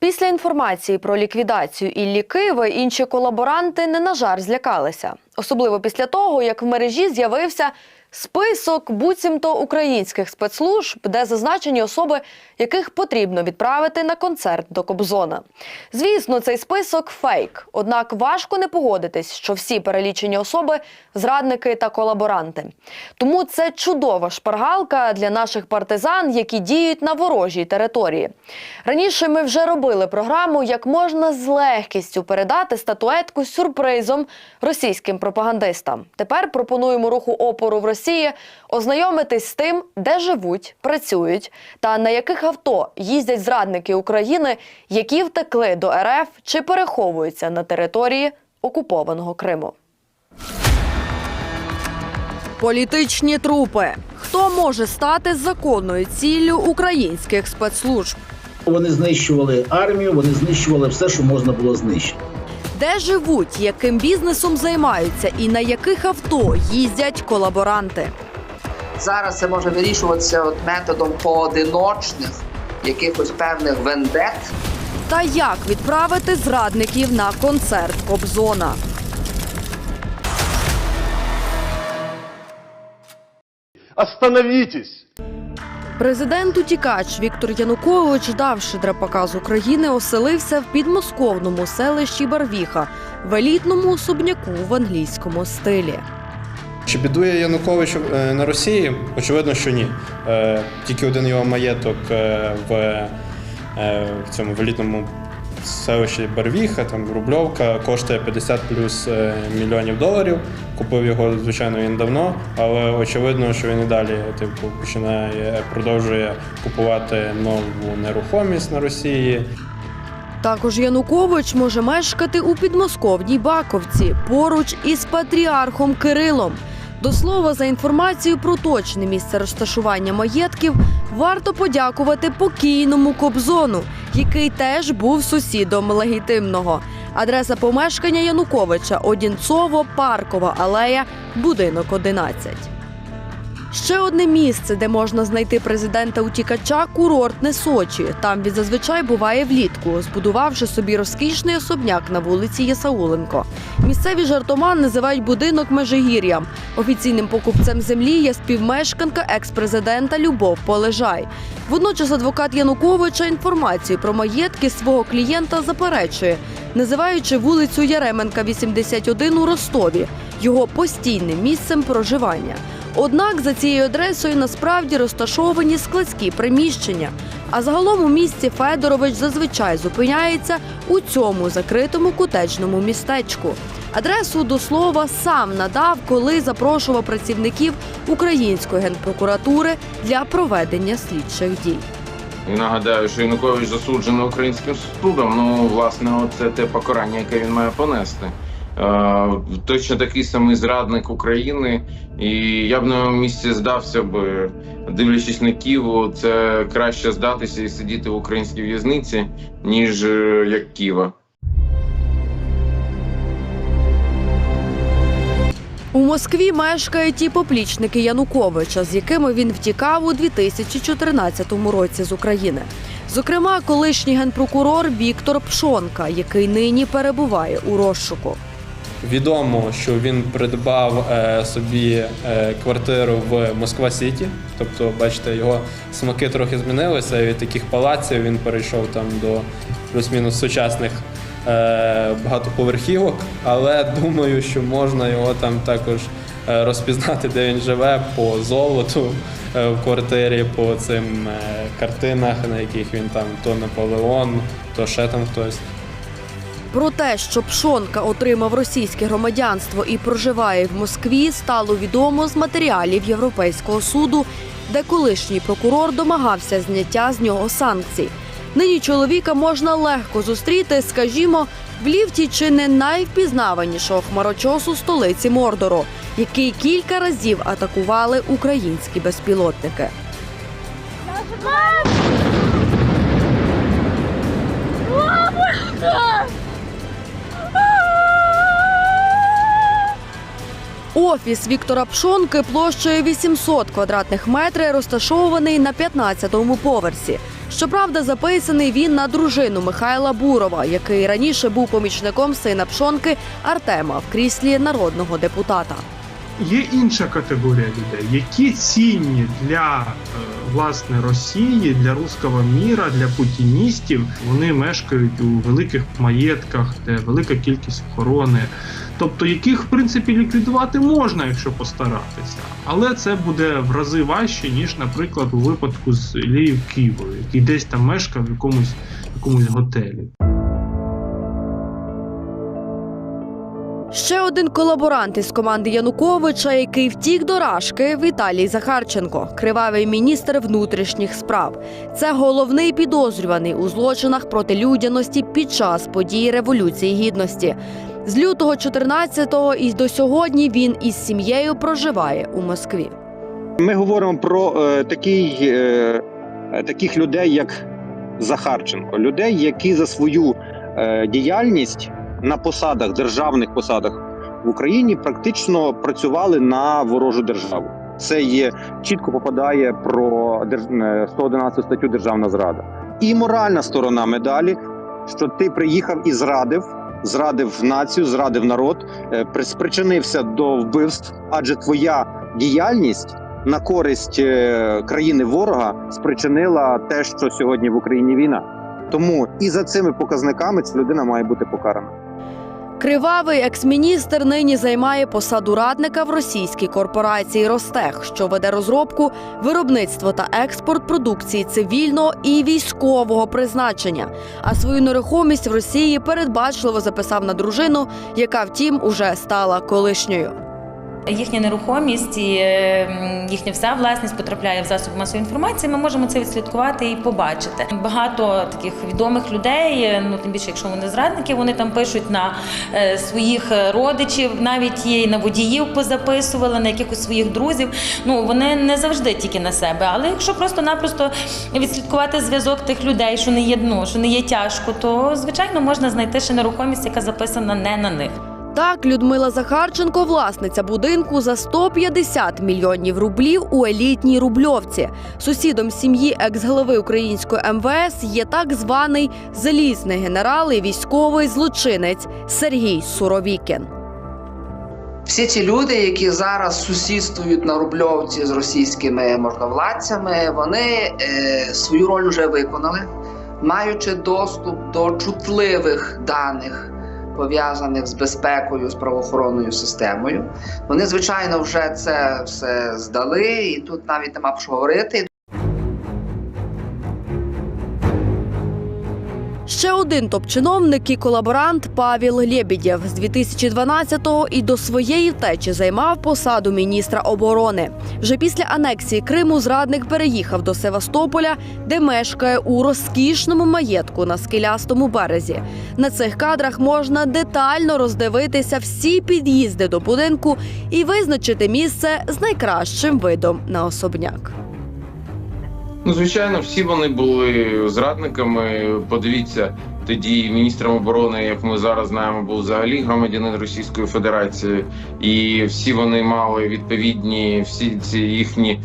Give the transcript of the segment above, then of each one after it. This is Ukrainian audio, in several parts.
Після інформації про ліквідацію Іллі Києва інші колаборанти не на жар злякалися. Особливо після того, як в мережі з'явився список буцімто українських спецслужб, де зазначені особи, яких потрібно відправити на концерт до Кобзона. Звісно, цей список фейк. Однак важко не погодитись, що всі перелічені особи зрадники та колаборанти. Тому це чудова шпаргалка для наших партизан, які діють на ворожій території. Раніше ми вже робили програму, як можна з легкістю передати статуетку сюрпризом російським пропагандистам. Тепер пропонуємо руху опору в Росії ознайомитись з тим, де живуть, працюють та на яких авто їздять зрадники України, які втекли до РФ чи переховуються на території окупованого Криму. Політичні трупи. Хто може стати законною ціллю українських спецслужб? Вони знищували армію, вони знищували все, що можна було знищити. Де живуть, яким бізнесом займаються і на яких авто їздять колаборанти? Зараз це може вирішуватися от методом поодиночних якихось певних вендет. Та як відправити зрадників на концерт Кобзона? Остановитесь! Президент утікач Віктор Янукович, давши драпака з України, оселився в підмосковному селищі Барвіха в елітному особняку в англійському стилі. Чи бідує Янукович е, на Росії? Очевидно, що ні. Е, Тільки один його маєток е, в, цьому в елітному селищі Барвіха, там Рубльовка, коштує 50 плюс е, мільйонів доларів. Купив його, звичайно, він давно, але очевидно, що він і далі типу, починає продовжує купувати нову нерухомість на Росії. Також Янукович може мешкати у підмосковній Баковці поруч із патріархом Кирилом. До слова, за інформацією про точне місце розташування маєтків, варто подякувати покійному Кобзону, який теж був сусідом легітимного. Адреса помешкання Януковича Одінцово, Паркова алея, будинок 11. Ще одне місце, де можна знайти президента утікача курортне Сочі. Там він зазвичай буває влітку, збудувавши собі розкішний особняк на вулиці Єсауленко. Місцеві жартоман називають будинок Межигір'ям. Офіційним покупцем землі є співмешканка екс-президента Любов Полежай. Водночас адвокат Януковича інформацію про маєтки свого клієнта заперечує, називаючи вулицю Яременка 81 у Ростові його постійним місцем проживання. Однак за цією адресою насправді розташовані складські приміщення. А загалом у місті Федорович зазвичай зупиняється у цьому закритому котеджному містечку. Адресу до слова сам надав, коли запрошував працівників української генпрокуратури для проведення слідчих дій. Нагадаю, що Янукович засуджений українським судом. Ну, власне, це те покарання, яке він має понести. Е, точно такий самий зрадник України, і я б на його місці здався б, дивлячись на Києву, це краще здатися і сидіти в українській в'язниці, ніж е, як Ківа. У Москві мешкають і поплічники Януковича, з якими він втікав у 2014 році з України. Зокрема, колишній генпрокурор Віктор Пшонка, який нині перебуває у розшуку. Відомо, що він придбав е, собі е, квартиру в Москва Сіті. Тобто, бачите, його смаки трохи змінилися. Від таких палаців він перейшов там до плюс-мінус сучасних е, багатоповерхівок. Але думаю, що можна його там також розпізнати, де він живе, по золоту в квартирі, по цим картинах, на яких він там то Наполеон, то ще там хтось. Про те, що Пшонка отримав російське громадянство і проживає в Москві, стало відомо з матеріалів Європейського суду, де колишній прокурор домагався зняття з нього санкцій. Нині чоловіка можна легко зустріти, скажімо, в ліфті чи не найвпізнаванішого хмарочосу столиці Мордору, який кілька разів атакували українські безпілотники. Офіс Віктора Пшонки площею 800 квадратних метрів розташований на 15-му поверсі. Щоправда, записаний він на дружину Михайла Бурова, який раніше був помічником сина Пшонки Артема в кріслі народного депутата. Є інша категорія людей, які цінні для е, власне Росії, для руського міра, для путіністів. Вони мешкають у великих маєтках, де велика кількість охорони. Тобто яких в принципі ліквідувати можна, якщо постаратися, але це буде в рази важче ніж, наприклад, у випадку з Ілією Києвою, який десь там мешкав в якомусь якомусь готелі. Ще один колаборант із команди Януковича, який втік до Рашки, Віталій Захарченко, кривавий міністр внутрішніх справ. Це головний підозрюваний у злочинах проти людяності під час подій Революції Гідності. З лютого 14-го і до сьогодні він із сім'єю проживає у Москві. Ми говоримо про е, такий, е, таких людей, як Захарченко, людей, які за свою е, діяльність на посадах, державних посадах в Україні практично працювали на ворожу державу. Це є чітко попадає про держ- е, 111 статтю Державна зрада. І моральна сторона медалі, що ти приїхав і зрадив, зрадив націю, зрадив народ, е, спричинився до вбивств, адже твоя діяльність на користь е, країни ворога спричинила те, що сьогодні в Україні війна. Тому і за цими показниками ця людина має бути покарана. Кривавий екс-міністр нині займає посаду радника в російській корпорації Ростех, що веде розробку, виробництво та експорт продукції цивільного і військового призначення. А свою нерухомість в Росії передбачливо записав на дружину, яка втім уже стала колишньою. Їхня нерухомість і е, їхня вся власність потрапляє в засоби масової інформації. Ми можемо це відслідкувати і побачити. Багато таких відомих людей, е, ну тим більше, якщо вони зрадники, вони там пишуть на е, своїх родичів, навіть є на водіїв позаписували, на якихось своїх друзів. Ну вони не завжди тільки на себе. Але якщо просто-напросто відслідкувати зв'язок тих людей, що не є ну, що не є тяжко, то звичайно можна знайти ще нерухомість, яка записана не на них. Так, Людмила Захарченко, власниця будинку за 150 мільйонів рублів у елітній рубльовці. Сусідом сім'ї екс-голови української МВС є так званий залізний генерал і військовий злочинець Сергій Суровікін. Всі ці люди, які зараз сусідствують на рубльовці з російськими можновладцями, вони е, свою роль вже виконали, маючи доступ до чутливих даних, пов'язаних з безпекою, з правоохоронною системою. Вони, звичайно, вже це все здали, і тут навіть нема про що говорити. Ще один топ-чиновник і колаборант Павел Лєбідєв з 2012-го і до своєї втечі займав посаду міністра оборони. Вже після анексії Криму зрадник переїхав до Севастополя, де мешкає у розкішному маєтку на скелястому березі. На цих кадрах можна детально роздивитися всі під'їзди до будинку і визначити місце з найкращим видом на особняк. Ну, звичайно, всі вони були зрадниками. Подивіться, тоді міністром оборони, як ми зараз знаємо, був взагалі громадянин Російської Федерації, і всі вони мали відповідні всі ці їхні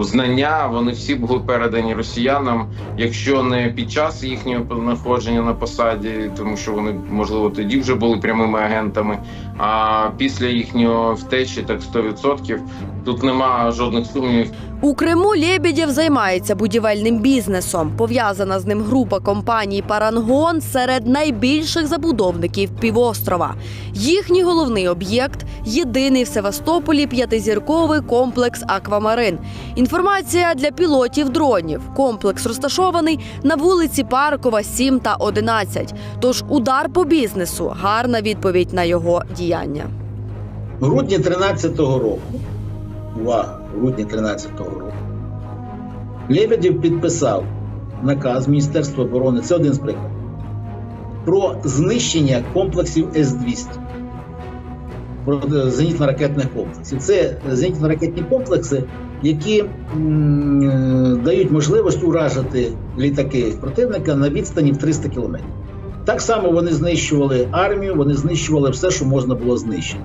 знання. Вони всі були передані росіянам, якщо не під час їхнього знаходження на посаді, тому що вони можливо тоді вже були прямими агентами. А після їхнього втечі, так 100%, тут нема жодних сумнівів. У Криму Лєбідєв займається будівельним бізнесом. Пов'язана з ним група компаній Парангон серед найбільших забудовників півострова. Їхній головний об'єкт єдиний в Севастополі п'ятизірковий комплекс Аквамарин. Інформація для пілотів дронів. Комплекс розташований на вулиці Паркова, 7 та 11. Тож удар по бізнесу гарна відповідь на його діяння. В грудні 13-го року, увага, грудні 13-го року, Лебедєв підписав наказ Міністерства оборони, це один з прикладів, про знищення комплексів С-200. Про зенітно-ракетних комплексів. Це зенітно-ракетні комплекси, які дають можливість уражити літаки противника на відстані в 300 кілометрів. Так само вони знищували армію, вони знищували все, що можна було знищити.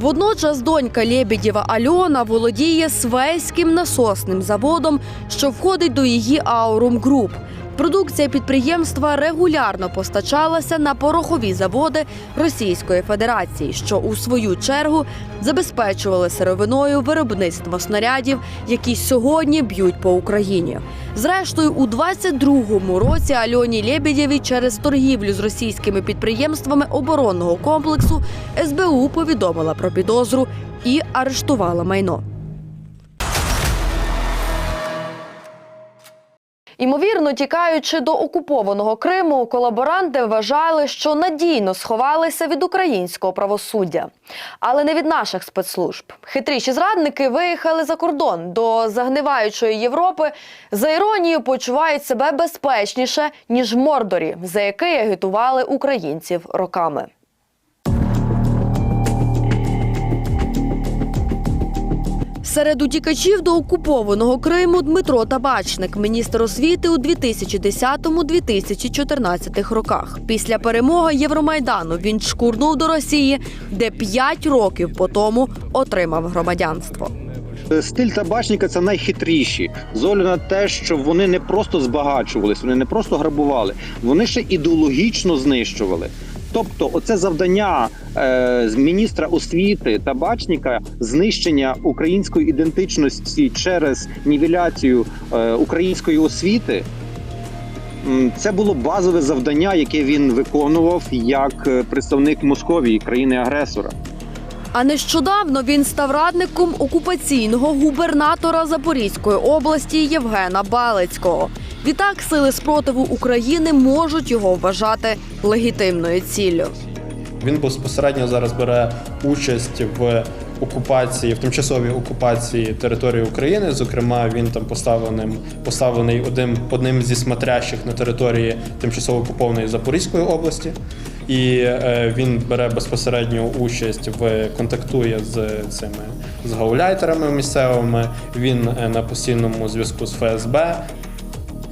Водночас донька Лєбідєва Альона володіє свейським насосним заводом, що входить до її Аурум Груп. Продукція підприємства регулярно постачалася на порохові заводи Російської Федерації, що у свою чергу забезпечували сировиною виробництво снарядів, які сьогодні б'ють по Україні. Зрештою, у 22-му році Альоні Лєбідєвій через торгівлю з російськими підприємствами оборонного комплексу СБУ повідомила про підозру і арештувала майно. Імовірно, тікаючи до окупованого Криму, колаборанти вважали, що надійно сховалися від українського правосуддя, але не від наших спецслужб. Хитріші зрадники виїхали за кордон до загниваючої Європи. За іронією, почувають себе безпечніше ніж в Мордорі, за який агітували українців роками. Серед утікачів до окупованого Криму Дмитро Табачник, міністр освіти у 2010-2014 роках. Після перемоги Євромайдану він шкурнув до Росії, де 5 років по тому отримав громадянство. Стиль табачника це найхитріші. З огляду на те, що вони не просто збагачувались, вони не просто грабували, вони ще ідеологічно знищували. Тобто, оце завдання е, міністра освіти табачника знищення української ідентичності через нівеляцію е, української освіти. Це було базове завдання, яке він виконував як е, представник Московії, країни-агресора. А нещодавно він став радником окупаційного губернатора Запорізької області Євгена Балицького. Відтак сили спротиву України можуть його вважати легітимною ціллю. Він безпосередньо зараз бере участь в окупації, в тимчасовій окупації території України. Зокрема, він там поставленим поставлений одним одним зі смотрящих на території тимчасово окупованої Запорізької області. І е, він бере безпосередню участь в контактує з цими з гауляйтерами місцевими. Він е, на постійному зв'язку з ФСБ.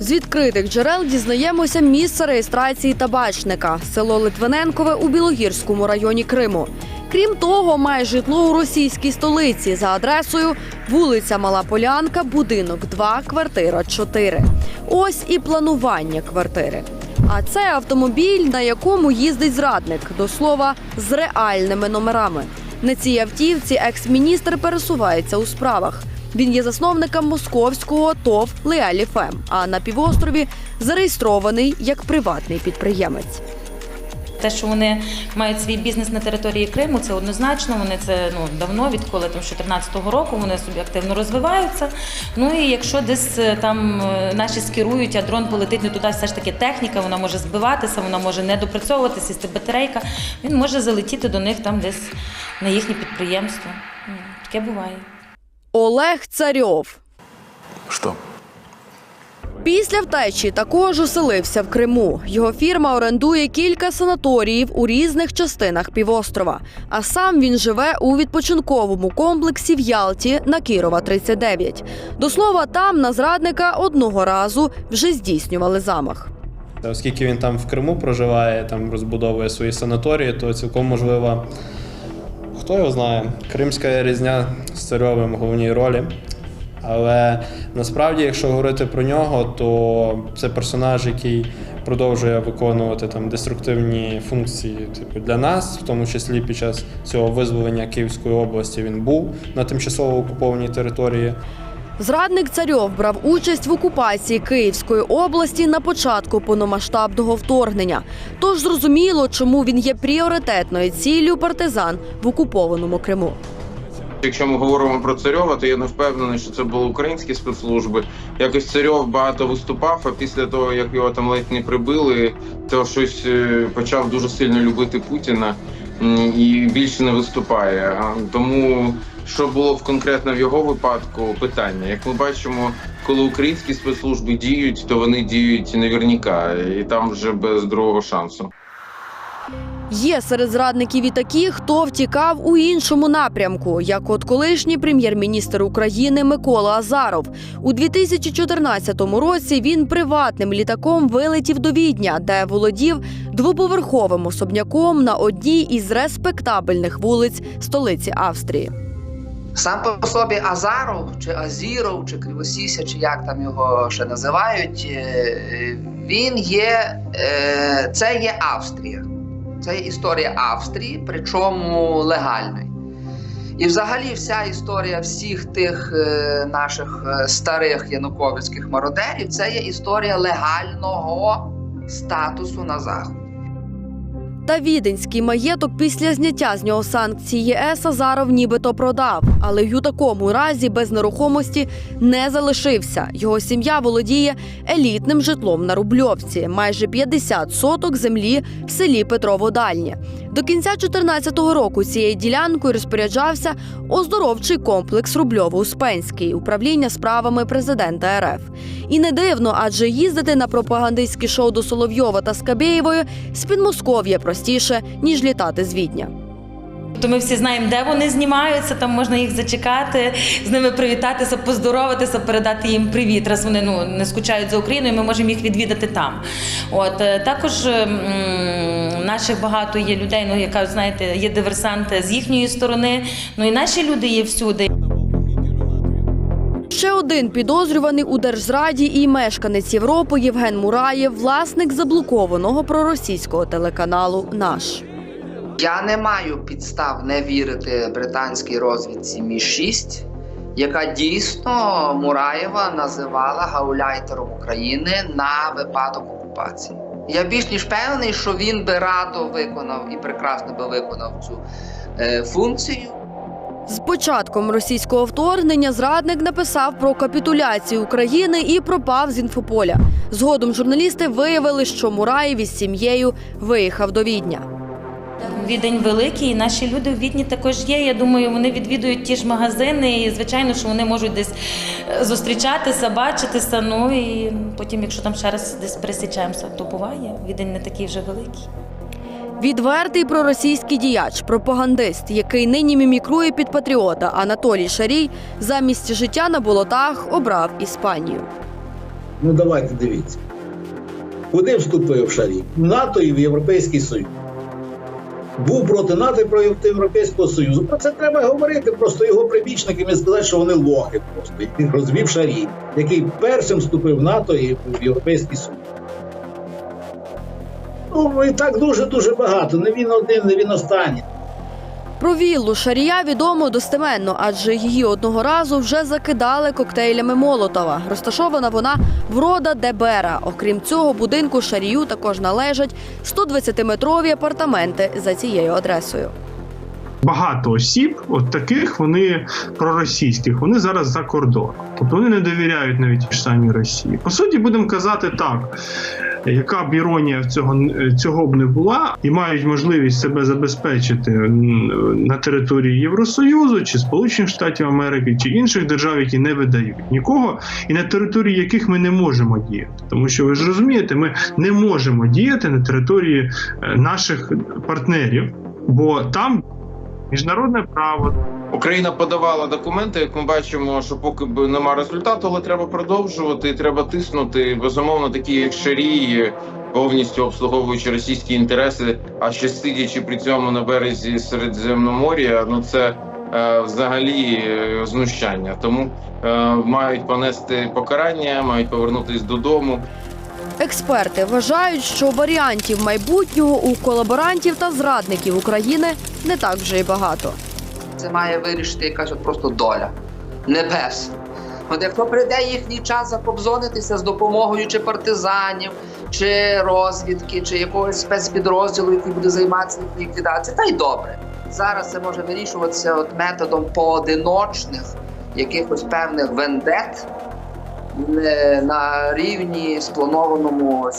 З відкритих джерел дізнаємося місце реєстрації табачника село Литвиненкове у Білогірському районі Криму. Крім того, має житло у російській столиці за адресою вулиця Мала Полянка, будинок 2, квартира 4. Ось і планування квартири. А це автомобіль, на якому їздить зрадник, до слова, з реальними номерами. На цій автівці екс-міністр пересувається у справах. Він є засновником московського ТОВ Леаліфем, а на півострові зареєстрований як приватний підприємець. Те, що вони мають свій бізнес на території Криму, це однозначно. Вони це ну давно, відколи там 14-го року вони собі активно розвиваються. Ну і якщо десь е, там е, наші скерують, а дрон полетить не туди, все ж таки техніка, вона може збиватися, вона може не допрацьовувати, сісти батарейка. Він може залетіти до них там десь на їхнє підприємство. Таке буває. Олег Царьов. Что? Після втечі також оселився в Криму. Його фірма орендує кілька санаторіїв у різних частинах півострова. А сам він живе у відпочинковому комплексі в Ялті на Кірова 39. До слова, там на зрадника одного разу вже здійснювали замах. Оскільки він там в Криму проживає, там розбудовує свої санаторії, то цілком можливо, хто його знає, кримська різня з царьовим в головній ролі. Але насправді, якщо говорити про нього, то це персонаж, який продовжує виконувати там деструктивні функції типу, для нас, в тому числі під час цього визволення Київської області він був на тимчасово окупованій території. Зрадник Царьов брав участь в окупації Київської області на початку повномасштабного вторгнення. Тож зрозуміло, чому він є пріоритетною ціллю партизан в окупованому Криму. Якщо ми говоримо про царьова, то я не впевнений, що це були українські спецслужби. Якось царьов багато виступав, а після того як його там ледь не прибили, то щось е, почав дуже сильно любити Путіна і більше не виступає. Тому що було в конкретно в його випадку питання. Як ми бачимо, коли українські спецслужби діють, то вони діють наверняка, і там вже без другого шансу. Є серед зрадників і такі, хто втікав у іншому напрямку, як от колишній прем'єр-міністр України Микола Азаров. У 2014 році він приватним літаком вилетів до Відня, де володів двоповерховим особняком на одній із респектабельних вулиць столиці Австрії. Сам по собі Азаров, чи Азіров, чи Кривосіся, чи як там його ще називають, е, він є, е, це є Австрія. Це є історія Австрії, причому легальної. І взагалі вся історія всіх тих е, наших е, старих януковицьких мародерів це є історія легального статусу на Заході. Та віденський маєток після зняття з нього санкцій ЄС Азаров нібито продав, але й у такому разі без нерухомості не залишився. Його сім'я володіє елітним житлом на Рубльовці, майже 50 соток землі в селі Петрово-Дальнє. До кінця 2014 року цією ділянкою розпоряджався оздоровчий комплекс Рубльово-Успенський, управління справами президента РФ. І не дивно, адже їздити на пропагандистські шоу до Соловйова та Скабєєвої з Підмосков'я простіше, ніж літати з Відня. То ми всі знаємо, де вони знімаються, там можна їх зачекати, з ними привітатися, поздороватися, передати їм привіт. Раз вони ну не скучають за Україною, ми можемо їх відвідати там. От е, також наших багато є людей, ну яка знаєте, є диверсанти з їхньої сторони. Ну і наші люди є всюди. Ще один підозрюваний у держзраді і мешканець Європи Євген Мураєв, власник заблокованого проросійського телеканалу Наш. Я не маю підстав не вірити британській розвідці Мі 6 яка дійсно Мураєва називала гауляйтером України на випадок окупації. Я більш ніж певний, що він би радо виконав і прекрасно би виконав цю е, функцію. З початком російського вторгнення зрадник написав про капітуляцію України і пропав з інфополя. Згодом журналісти виявили, що Мураєв із сім'єю виїхав до Відня. Відень великий, і наші люди в Відні також є. Я думаю, вони відвідують ті ж магазини, і звичайно, що вони можуть десь е, зустрічатися, бачитися. Ну і потім, якщо там ще раз десь пересічаємося, то буває. Відень не такий вже великий. Відвертий проросійський діяч, пропагандист, який нині мімікрує під патріота Анатолій Шарій, замість життя на болотах обрав Іспанію. Ну давайте дивіться. Куди вступив Шарій? В НАТО і в Європейський Союз. Був проти НАТО і проти Європейського Союзу. Про це треба говорити. Просто його прибічникам і сказати, що вони лохи просто. І розвів Шарій, який першим вступив в НАТО і в Європейський Союз. Ну, і так дуже-дуже багато. Не він один, не він останній. Про віллу Шарія відомо достеменно, адже її одного разу вже закидали коктейлями Молотова. Розташована вона в рода Дебера. Окрім цього, будинку Шарію також належать 120-метрові апартаменти за цією адресою. Багато осіб, от таких вони проросійських, вони зараз за кордоном. Тобто вони не довіряють навіть самій Росії. По суті, будемо казати так. Яка б іронія цього цього б не була, і мають можливість себе забезпечити на території Євросоюзу чи Сполучених Штатів Америки чи інших держав, які не видають нікого, і на території яких ми не можемо діяти, тому що ви ж розумієте, ми не можемо діяти на території е, наших партнерів, бо там міжнародне право, Україна подавала документи, як ми бачимо, що поки б нема результату, але треба продовжувати, треба тиснути. Безумовно, такі як Шарій, повністю обслуговуючи російські інтереси, а ще сидячи при цьому на березі Середземномор'я, ну це е, взагалі е, знущання. Тому е, мають понести покарання, мають повернутись додому. Експерти вважають, що варіантів майбутнього у колаборантів та зрадників України не так вже й багато. Це має вирішити якась от просто доля небес. От якщо прийде їхній час закобзонитися з допомогою чи партизанів, чи розвідки, чи якогось спецпідрозділу, який буде займатися їх ліквідацією, та й добре. Зараз це може вирішуватися от методом поодиночних якихось певних вендет на рівні спланованому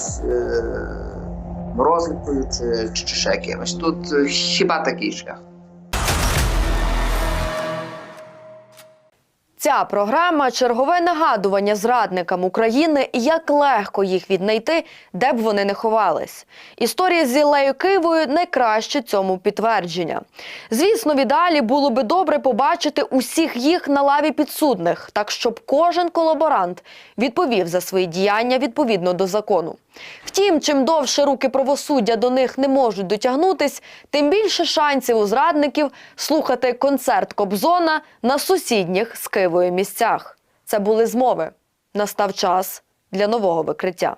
розвитку е, чи, чи, чи ще якимось. Тут е, хіба такий шлях. Ця програма чергове нагадування зрадникам України, як легко їх віднайти, де б вони не ховались. Історія з Іллею Кивою найкраще цьому підтвердження. Звісно, в ідеалі було би добре побачити усіх їх на лаві підсудних, так щоб кожен колаборант відповів за свої діяння відповідно до закону. Втім, чим довше руки правосуддя до них не можуть дотягнутись, тим більше шансів у зрадників слухати концерт Кобзона на сусідніх з Києвою місцях. Це були змови. Настав час для нового викриття.